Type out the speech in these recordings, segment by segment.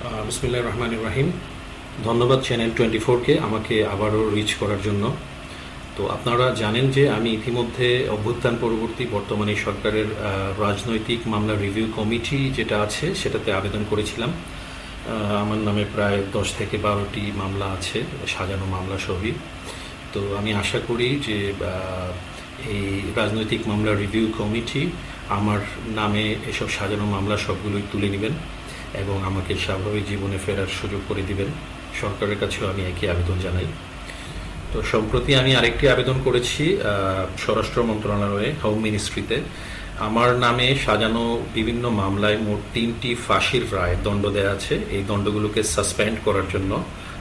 আহ, বিসমিল্লাহির রহমান ইব্রাহিম ধন্যবাদ channel twenty ফোরকে আমাকে আবারও রিচ করার জন্য। তো আপনারা জানেন যে আমি ইতিমধ্যে অভ্যুত্থান পরবর্তী বর্তমানে সরকারের রাজনৈতিক মামলা রিভিউ কমিটি যেটা আছে সেটাতে আবেদন করেছিলাম। আমার নামে প্রায় দশ থেকে বারোটি মামলা আছে সাজানো মামলা সবই। তো আমি আশা করি যে এই রাজনৈতিক মামলা রিভিউ কমিটি আমার নামে এসব সাজানো মামলা সবগুলোই তুলে নেবেন। এবং আমাকে স্বাভাবিক জীবনে ফেরার সুযোগ করে দিবেন। সরকারের কাছেও আমি একই আবেদন জানাই। তো সম্প্রতি আমি আরেকটি আবেদন করেছি স্বরাষ্ট্র মন্ত্রণালয়ে হোম মিনিস্ট্রিতে আমার নামে সাজানো বিভিন্ন মামলায় মোট তিনটি ফাঁসির রায় দণ্ড দেওয়া আছে। এই দণ্ডগুলোকে সাসপেন্ড করার জন্য,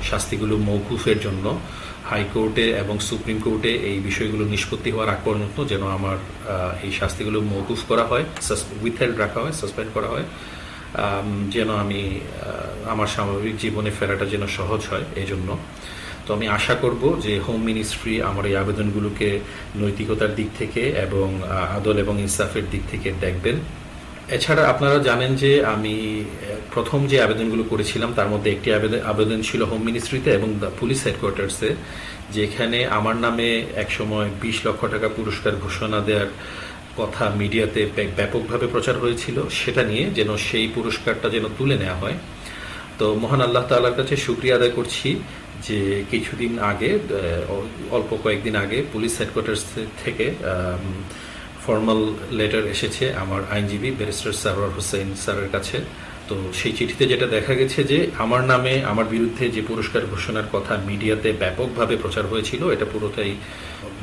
শাস্তিগুলো মৌকুফের জন্য, হাইকোর্টে এবং সুপ্রিম কোর্টে এই বিষয়গুলো নিষ্পত্তি হওয়ার আগ পর্যন্ত যেন আমার এই শাস্তিগুলো মৌকুফ করা হয় উইথহেল্ড রাখা হয়, সাসপেন্ড করা হয়। যেন আমি আমার স্বাভাবিক জীবনে ফেরাটা যেন সহজ হয় এই জন্য তো আমি আশা করব যে হোম মিনিস্ট্রি আমার এই আবেদনগুলোকে নৈতিকতার দিক থেকে এবং আদল এবং ইনসাফের দিক থেকে দেখবেন। এছাড়া আপনারা জানেন যে আমি প্রথম যে আবেদনগুলো করেছিলাম, তার মধ্যে একটি আবেদন আবেদন ছিল হোম মিনিস্ট্রিতে এবং পুলিশ হেডকোয়ার্টার্সে যেখানে আমার নামে একসময় বিশ লক্ষ টাকা পুরস্কার ঘোষণা দেওয়ার কথা মিডিয়াতে ব্যাপকভাবে প্রচার হয়েছিল, সেটা নিয়ে যেন সেই পুরস্কারটা যেন তুলে নেওয়া হয়। তো মহান আল্লাহ তাল্লার কাছে সুক্রিয়া আদায় করছি যে কিছুদিন আগে অল্প কয়েকদিন আগে পুলিশ হেডকোয়ার্টার্স থেকে ফর্মাল লেটার এসেছে আমার আইনজীবী ব্যারিস্টার সারোয়ার হোসেন স্যারের কাছে। তো সেই চিঠিতে যেটা দেখা গেছে যে আমার নামে, আমার বিরুদ্ধে যে পুরস্কার ঘোষণার কথা মিডিয়াতে ব্যাপকভাবে প্রচার হয়েছিল, এটা পুরোটাই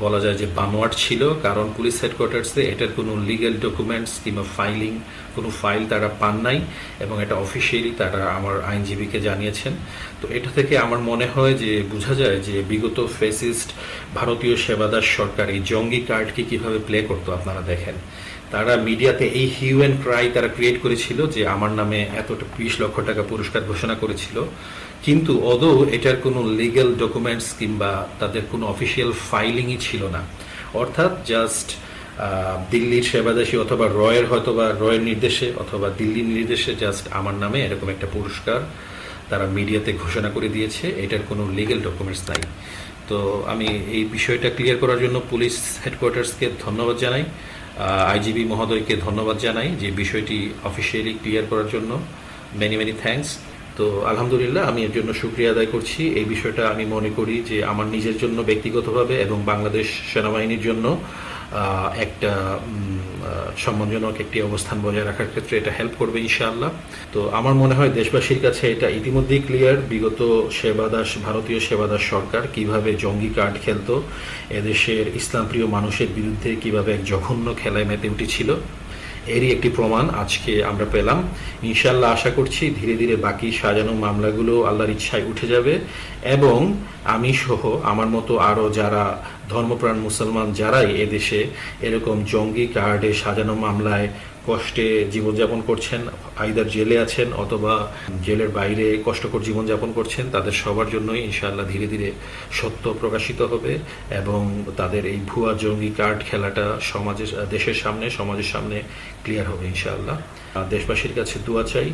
বলা যায় যে বানোয়াট ছিল, কারণ পুলিশ হেডকোয়ার্টার্সে এটার কোনো লিগ্যাল ডকুমেন্টস কিংবা ফাইলিং, কোনো ফাইল তারা পান নাই, এবং এটা অফিসিয়ালি তারা আমার আইনজীবীকে জানিয়েছেন। তো এটা থেকে আমার মনে হয় যে বোঝা যায় যে বিগত ফেসিস্ট ভারতীয় সেবাদাস সরকার এই জঙ্গি কার্ডকে কীভাবে প্লে করতো আপনারা দেখেন। তারা মিডিয়াতে এই হিউ অ্যান্ড ক্রাই তারা ক্রিয়েট করেছিল যে আমার নামে এতটা বিশ লক্ষ টাকা পুরস্কার ঘোষণা করেছিল। কিন্তু অদৌ এটার কোনো লিগ্যাল ডকুমেন্টস কিংবা তাদের কোনো অফিসিয়াল ফাইলিংই ছিল না, অর্থাৎ জাস্ট দিল্লির সেবাদাসী অথবা রয়ের হয়তো বা রয়ের নির্দেশে অথবা দিল্লির নির্দেশে জাস্ট আমার নামে এরকম একটা পুরস্কার তারা মিডিয়াতে ঘোষণা করে দিয়েছে, এটার কোনো লিগ্যাল ডকুমেন্টস নাই। তো আমি এই বিষয়টা ক্লিয়ার করার জন্য পুলিশ হেডকোয়ার্টার্সকে ধন্যবাদ জানাই। আইজিবি মহোদয়কে ধন্যবাদ জানাই যে বিষয়টি অফিসিয়ালি ক্লিয়ার করার জন্য। মেনি মেনি থ্যাঙ্কস তো আলহামদুলিল্লাহ, আমি এর জন্য সুক্রিয়া আদায় করছি। এই বিষয়টা আমি মনে করি যে আমার নিজের জন্য ব্যক্তিগতভাবে এবং বাংলাদেশ সেনাবাহিনীর জন্য একটা সম্মানজনক একটি অবস্থান বজায় রাখার ক্ষেত্রে এটা হেল্প করবে ইনশাআল্লাহ। তো আমার মনে হয় দেশবাসীর কাছে এটা ইতিমধ্যেই ক্লিয়ার বিগত সেবাদাস, ভারতীয় সেবাদাস সরকার কীভাবে জঙ্গি কার্ড খেলতো, এদেশের ইসলামপ্রিয় মানুষের বিরুদ্ধে কীভাবে এক জঘন্য খেলায় মেতে উঠেছিল, এরই একটি প্রমাণ আজকে আমরা পেলাম। ইনশাল্লাহ আশা করছি ধীরে ধীরে বাকি সাজানো মামলাগুলো আল্লাহর ইচ্ছায় উঠে যাবে এবং আমি সহ আমার মতো আরও যারা ধর্মপ্রাণ মুসলমান যারাই এদেশে এরকম জঙ্গি কার্ডে সাজানো মামলায় কষ্টে জীবনযাপন করছেন, আইদার জেলে আছেন অথবা জেলের বাইরে কষ্টকর জীবনযাপন করছেন, তাদের সবার জন্যই ইনশাআল্লাহ ধীরে ধীরে সত্য প্রকাশিত হবে এবং তাদের এই ভুয়া জঙ্গি কার্ড খেলাটা সমাজের, দেশের সামনে, সমাজের সামনে ক্লিয়ার হবে ইনশাআল্লাহ। দেশবাসীর কাছে দোয়া চাই